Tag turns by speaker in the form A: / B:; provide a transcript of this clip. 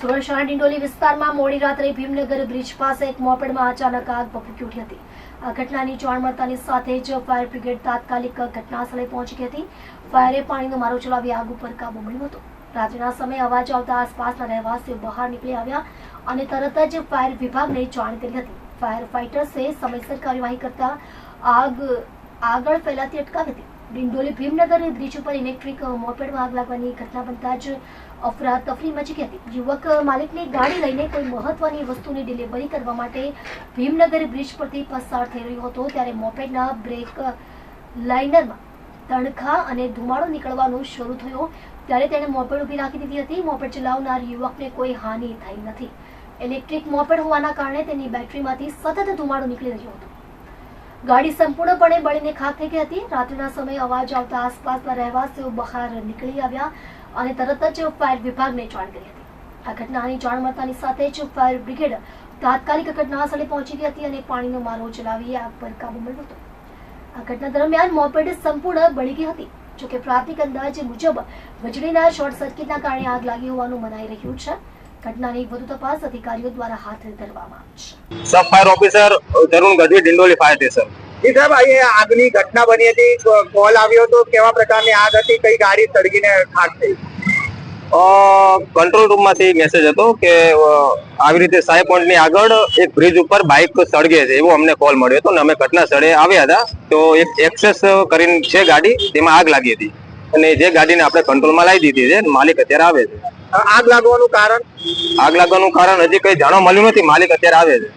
A: સુરત શહેરના ડિંડોલી વિસ્તારમાં મોડી રાત્રે ભીમનગર બ્રિજ પાસે એક મોપેડમાં અચાનક આગ ભભૂકી ઉઠી હતી. આ ઘટનાની જાણ મળતાની સાથે જ ફાયર બ્રિગેડ તાત્કાલિક ઘટના સ્થળે પહોંચી ગઈ હતી. ફાયરે પાણીનો મારો ચલાવી આગ ઉપર કાબુ મળ્યો હતો. રાત્રિના સમયે અવાજ આવતા આસપાસના રહેવાસીઓ બહાર નીકળી આવ્યા અને તરત જ ફાયર વિભાગને જાણ કરી હતી. ફાયર ફાઇટર્સે સમયસર કાર્યવાહી કરતા આગ આગળ ફેલાતી અટકાવી હતી. ડિંડોલી ભીમનગર બ્રિજ ઉપર ઇલેક્ટ્રિક મોપેડમાં આગ લાગવાની ઘટના બનતા જ અફરાતફરી મચી ગઈ હતી. યુવક માલિકની ગાડી લઈને કોઈ મહત્વની વસ્તુની ડિલિવરી કરવા માટે ભીમનગર બ્રિજ પરથી પસાર થઈ રહ્યો હતો, ત્યારે મોપેડના બ્રેક લાઇનરમાં તણખા અને ધુમાડો નીકળવાનું શરૂ થયો. ત્યારે તેણે મોપેડ ઊભી રાખી દીધી હતી. મોપેડ ચલાવનાર યુવકને કોઈ હાનિ થઈ નથી. ઇલેક્ટ્રિક મોપેડ હોવાના કારણે તેની બેટરીમાંથી સતત ધુમાડો નીકળી રહ્યો હતો. ગાડી સંપૂર્ણપણે બળીને ખાક થઈ ગઈ હતી. રાત્રિના સમયે અવાજ આવતા આસપાસના રહેવાસીઓ બહાર નીકળી આવ્યા અને તરત જ ફાયર વિભાગને જાણ કરી હતી. આ ઘટનાની જાણ મળતાની સાથે જ ફાયર બ્રિગેડ તાત્કાલિક ઘટના સ્થળે પહોંચી ગઈ હતી અને પાણીનો મારો ચલાવી આગ પર કાબુ મેળવ્યો હતો. આ ઘટના દરમિયાન મોપેડ સંપૂર્ણ બળી ગઈ હતી. જોકે પ્રાથમિક અંદાજ મુજબ વીજળીના શોર્ટ સર્કિટના કારણે આગ લાગી હોવાનું મનાઈ રહ્યું છે. ઘટનાની વધુ તપાસ અધિકારીઓ દ્વારા હાથ ધરવામાં આવશે.
B: Sub fire officer Tarun Gadhvi Dindoli fire station.
C: જી સાહેબ અહીંયા આગની ઘટના બની હતી. કોલ આવ્યો હતો. કેવા પ્રકારની આગ હતી? કઈ ગાડી સળગીને ખાક થઈ?
B: કંટ્રોલ રૂમમાંથી મેસેજ હતો કે આવી રીતે સાઈ પોઈન્ટની આગળ એક બ્રિજ ઉપર બાઇક સળગે છે એવો અમને કોલ મળ્યો હતો અને અમે ઘટના સ્થળે આવ્યા હતા. તો એક એક્સેસ કરીને છે ગાડી તેમાં આગ લાગી હતી. અને જે ગાડીને આપણે કંટ્રોલમાં લાવી દીધી છે માલિક અત્યારે આવે છે.
C: આગ લાગવાનું કારણ?
B: આગ લાગવાનું કારણ હજી કઈ જાણવા મળ્યું નથી. માલિક અત્યારે આવે છે.